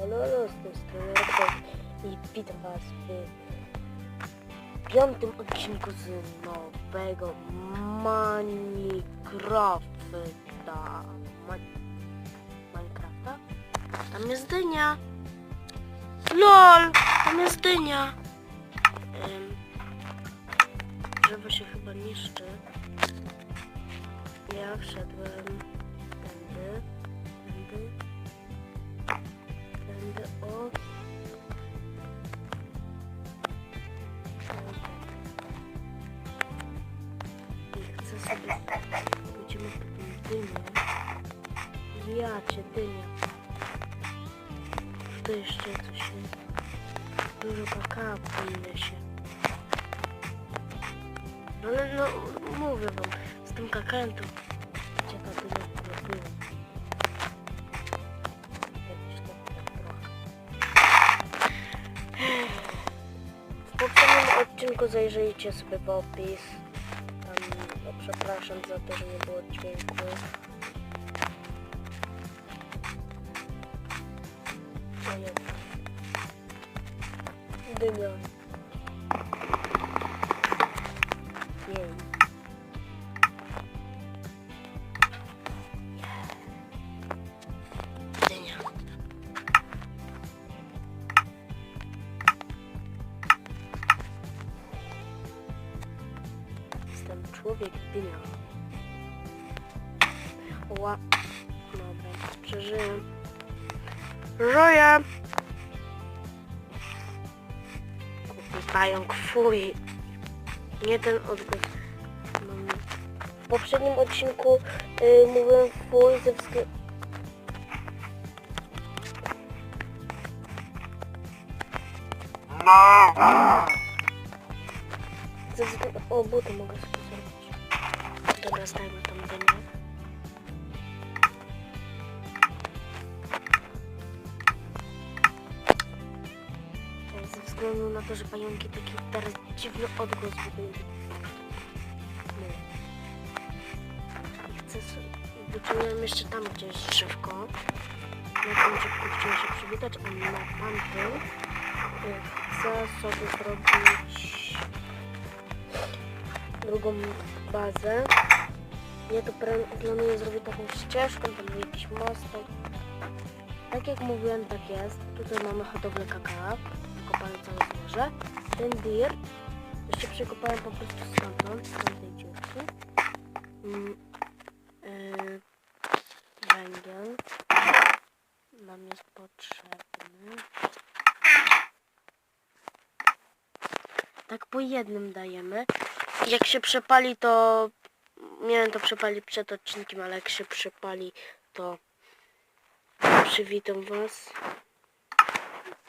Ololo, z i witam was w piątym odcinku z nowego Minecrafta. Minecrafta? Tam jest dynia. LOL! Tam jest dynia. Drzewo się chyba niszczy. Ja wszedłem tędy, tędy, tędy, o. Chcę sobie, po tą dynię. Jacie, dynia. To jeszcze coś. Dużo kakao powinno się. No ale no, mówię wam, z tym kakałem odcinku zajrzyjcie sobie w opis. Tam, no, przepraszam za to, że nie było dźwięku. No Ła. Dobra, przeżyję. Żyję! Głupi pająk, fuj. Nie ten odgłos. W poprzednim odcinku y, mówiłem fuj ze względu... Ze względu... O, buty mogę sobie zrobić. Dobra, zdajmy tą dynię. Względu na to, że pająki taki teraz dziwny odgłos wydają. No. I chcę. Wyczułem jeszcze tam gdzieś drzewko. Na tym drzewku chciałem się przywitać, a na tamtym y, chcę sobie zrobić drugą bazę. Ja to planuję zrobić taką ścieżką, tam jakiś mostek. Tak jak mówiłem, tak jest. Tutaj mamy hodowlę kakao. Wykopałem całe złoże. Ten dirt jeszcze przekopałem po prostu stamtąd, z tamtej dziurki. Mm, yy, węgiel nam jest potrzebny. Tak po jednym dajemy. Jak się przepali, to miałem to przepalić przed odcinkiem, ale jak się przepali, to przywitam was.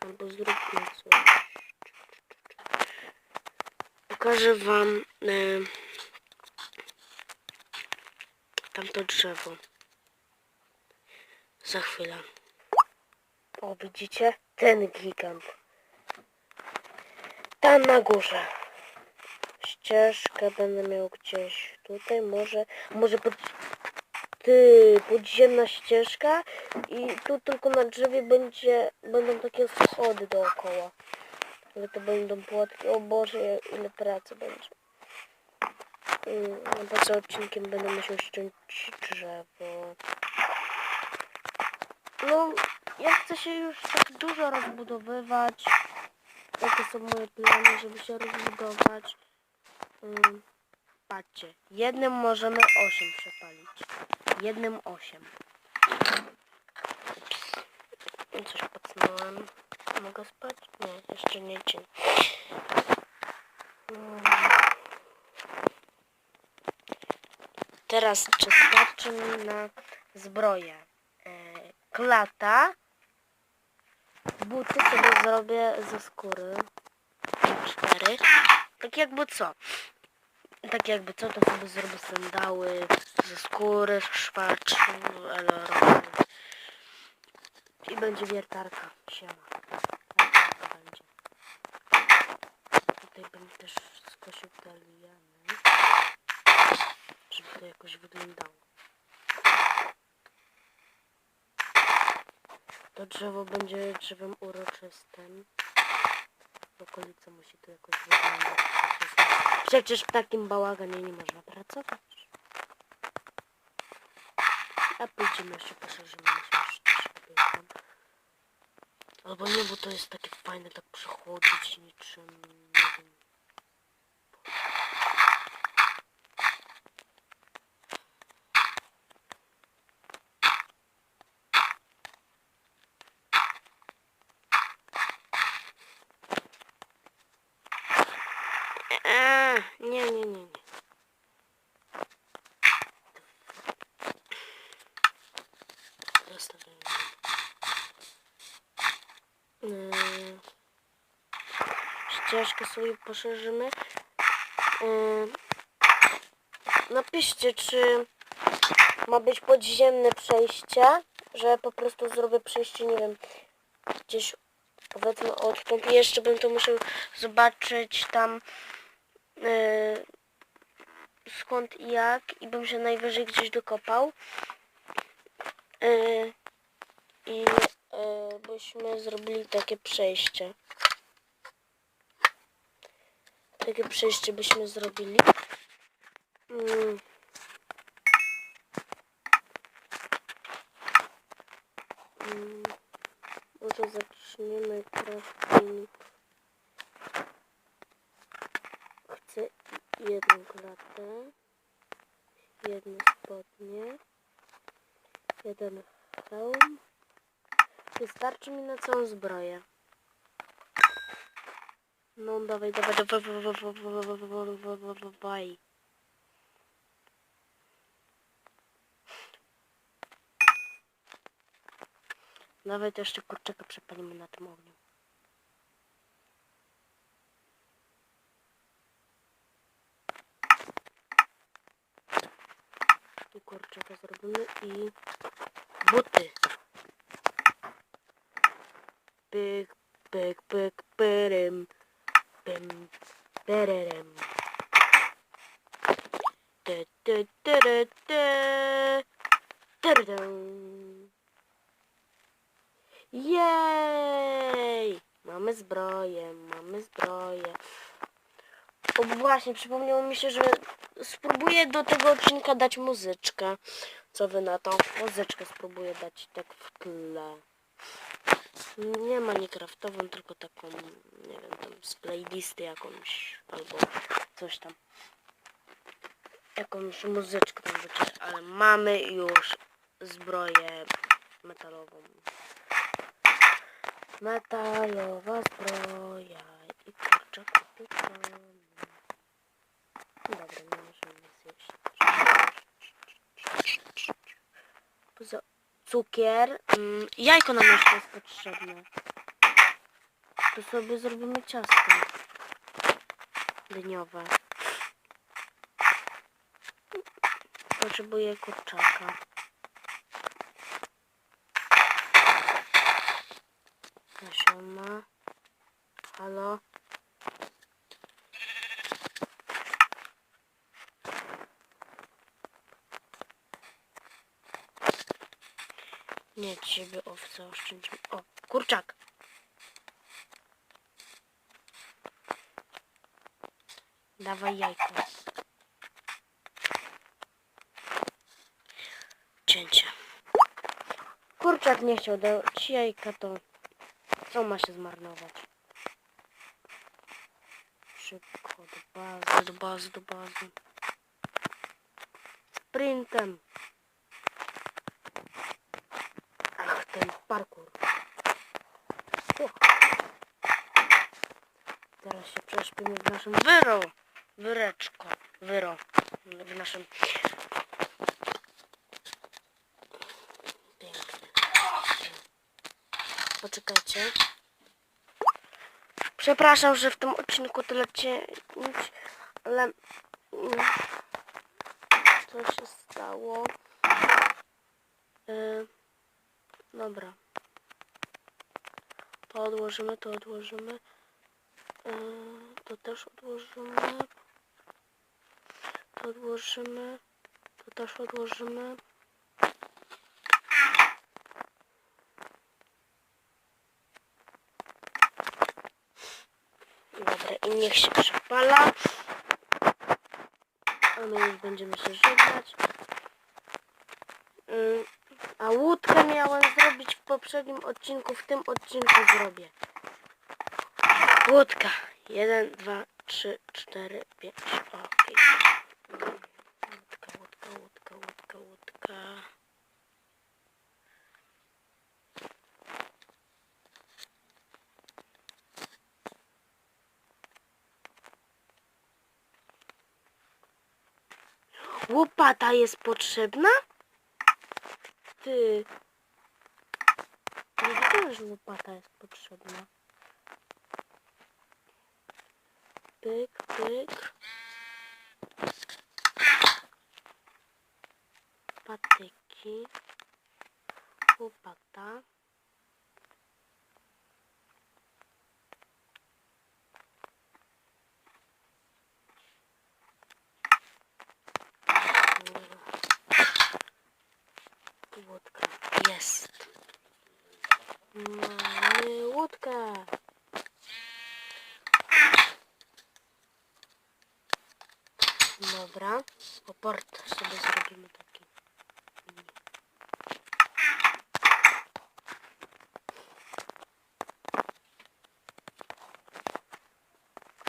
Albo zróbmy coś. Pokażę wam y, tamto drzewo. Za chwilę. O, widzicie? Ten gigant. Tam na górze. Ścieżkę będę miał gdzieś tutaj, może, może pod, ty, podziemna ścieżka i tu tylko na drzewie będzie, będą takie schody dookoła. Ale to będą płotki, o Boże, ile pracy będzie. Mm, No poza odcinkiem będę musiał ściąć drzewo. No, ja chcę się już tak dużo rozbudowywać. Jakie są moje plany, żeby się rozbudować. Mm, patrzcie, jednym możemy 8 przepalić. Jednym 8. Ups. Coś pacnąłem. Mogę spać? Nie, jeszcze nie dzień. Teraz przestarczy mi na zbroję. E, klata. Buty sobie zrobię ze skóry. Cztery. Tak jakby co? Tak jakby co, to sobie zrobię sandały ze skóry, szwacz, ale I będzie wiertarka. Siema. To będzie. Tutaj będzie też wszystko się wdalijane. Żeby to jakoś wyglądało. To drzewo będzie drzewem uroczystym. Okolica musi tu jakoś wyglądać. Przecież, w takim bałaganie nie można pracować. A pójdziemy jeszcze poszerzymy tam. Albo nie, bo to jest takie fajne tak przechodzić niczym, nie wiem. Eee, nie, nie, nie, nie. Zostawiamy. Eee, ścieżkę sobie poszerzymy. Eee, napiszcie, czy ma być podziemne przejście, że po prostu zrobię przejście, nie wiem, gdzieś powiedzmy odtąd. Jeszcze bym to musiał zobaczyć tam yy, skąd i jak i bym się najwyżej gdzieś dokopał. Yy, I yy, byśmy zrobili takie przejście. Takie przejście byśmy zrobili. Mm. Mm. Może zaczniemy. jedną klatę, jedne spodnie, jeden hełm. Wystarczy mi na całą zbroję. No dawaj, dawaj, dawaj, dawaj, dawaj, dawaj. Nawet jeszcze kurczaka przepalimy na tym ogniu. Kurczaka zrobimy i buty. Pyk, pyk, pyk, pyrym, pym, pyryrym. Ty, ty, ty, ty, ty, tyrydym. Jej! Mamy zbroję, mamy zbroję. O właśnie, przypomniało mi się, że spróbuję do tego odcinka dać muzyczkę. Co wy na to? Muzyczkę spróbuję dać tak w tle. Nie Minecraftową, tylko taką, nie wiem, tam z playlisty jakąś, albo coś tam. Jakąś muzyczkę tam wyczytać, ale mamy już zbroję metalową. Metalowa zbroja i upieczony. Dobra, nie możemy zjeść. Poza cukier. Mm, jajko nam jeszcze jest potrzebne. To sobie zrobimy ciasto. Dyniowe. Potrzebuję kurczaka. Nasiona. Halo. Nie, ciebie owca oszczędzimy. O, kurczak. Dawaj jajko. Cięcie. Kurczak nie chciał dać jajka, to co ma się zmarnować? Szybko do bazy, do bazy, do bazy. Sprintem. Ach, ten parkour. Teraz się przeszpimy w naszym wyro. Wyreczko. Wyro. W naszym... Pięknie. Poczekajcie. Przepraszam, że w tym odcinku tyle cięć, ale mm, co się stało? Yy, dobra. To odłożymy, to odłożymy. To też odłożymy. To odłożymy. To też odłożymy. Dobra, i niech się przepala. A my już będziemy się żegnać. E, a łódkę miałem zrobić w poprzednim odcinku, w tym odcinku zrobię. Łódka. Jeden, dwa, trzy, cztery, pięć. Okej. Łódka, łódka, łódka, łódka, łódka. Łopata jest potrzebna? Ty. Nie wiedziałem, że łopata jest potrzebna. Pyk, pyk. Patyki. Łopata. Łódka. Jest. Mamy łódkę. Dobra. O port sobie zrobimy taki.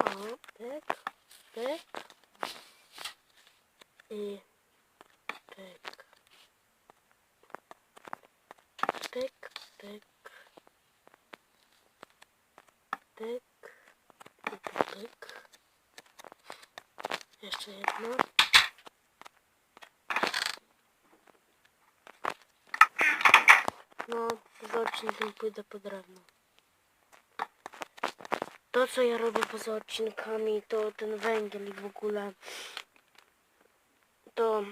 O, pyk, pyk. I pyk. Pyk, pyk. Pyk. I tu pyk. Jeszcze jedno. No, poza odcinkiem pójdę po drewno. To, co ja robię poza odcinkami, to ten węgiel i w ogóle to,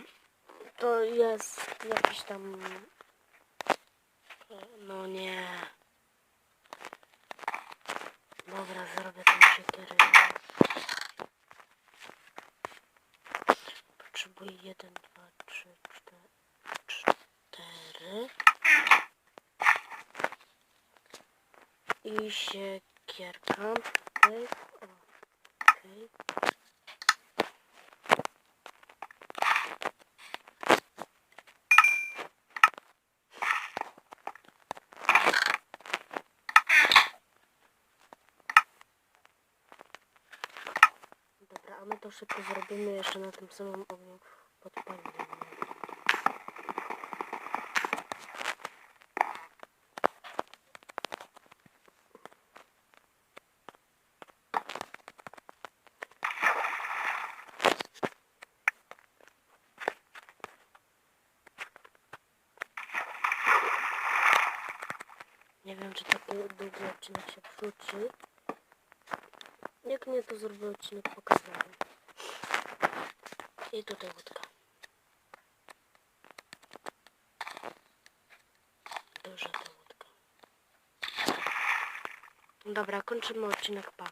to jest jakiś tam no nie. Dobra, zrobię tą siekierę. Potrzebuję jeden, dwa, trzy, cztery, cztery. I siekierka. Pyk, o, okej. Dobra, a my to szybko zrobimy jeszcze na tym samym ogniu podpalimy. Nie wiem, czy taki długi odcinek się wrzuci. Jak nie, to zrobię odcinek pokazowy. I tutaj łódka. Duża ta łódka. Dobra, kończymy odcinek, pa.